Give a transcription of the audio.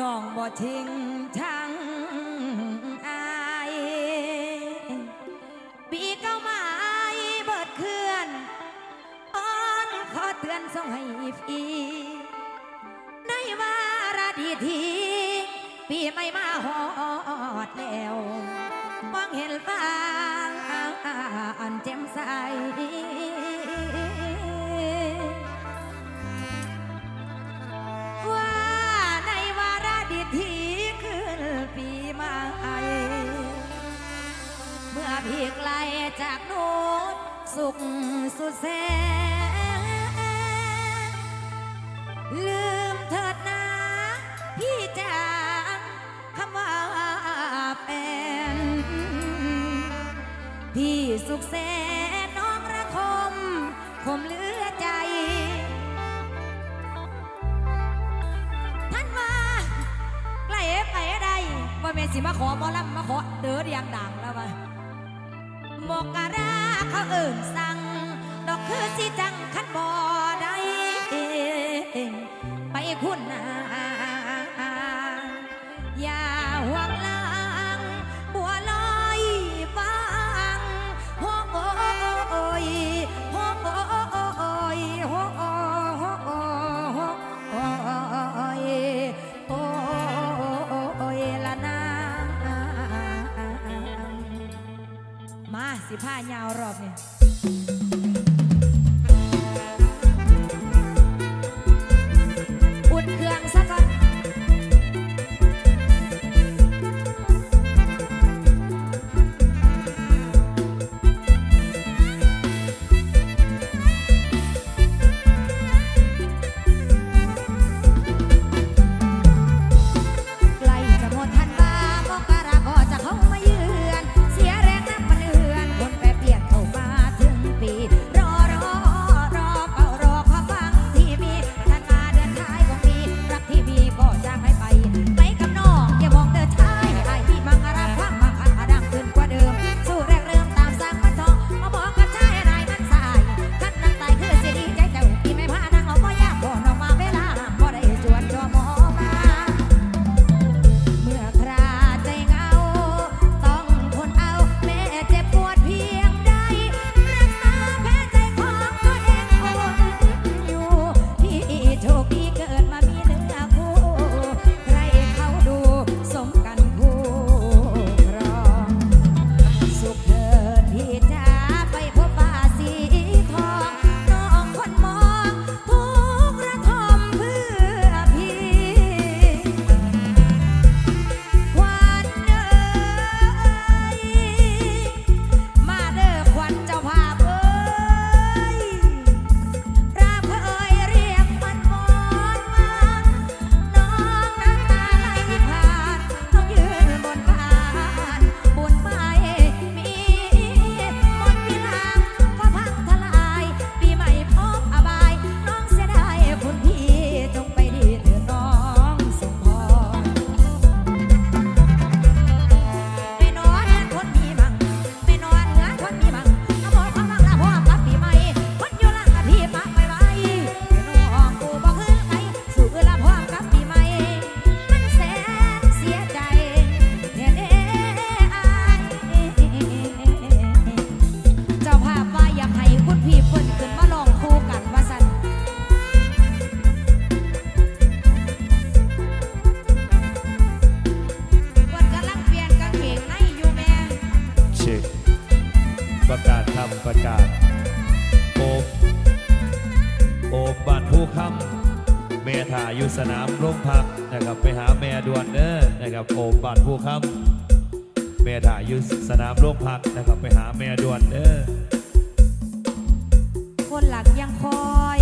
น้องบ่ทิ้งทั้งอายปีเก้าไม้เบิดเคลื่อนอ้อนขอเตือนส่งให้ฟีากโน้ตสุขสุดแสนลืมเถิดนะพี่จางคำว่าเป็นพี่สุขแสนน้องระคมคมเหลือใจ ท่านมาใกล้ไปได้บ่แม่สิมาขอบ่ลำมาขอเด้ออย่างด่างแล้วมาหมอกกั เอิ่นสั่ง ดอกคือสิจังคันบ่ได้ไปคุณนา มาสิผ้ายาวรอบเนี่ย บ้านผู้คำแม่ถ่ายยู่สนามโรงพักนะครับไปหาแม่ด่วนเด้อคนหลักยังคอย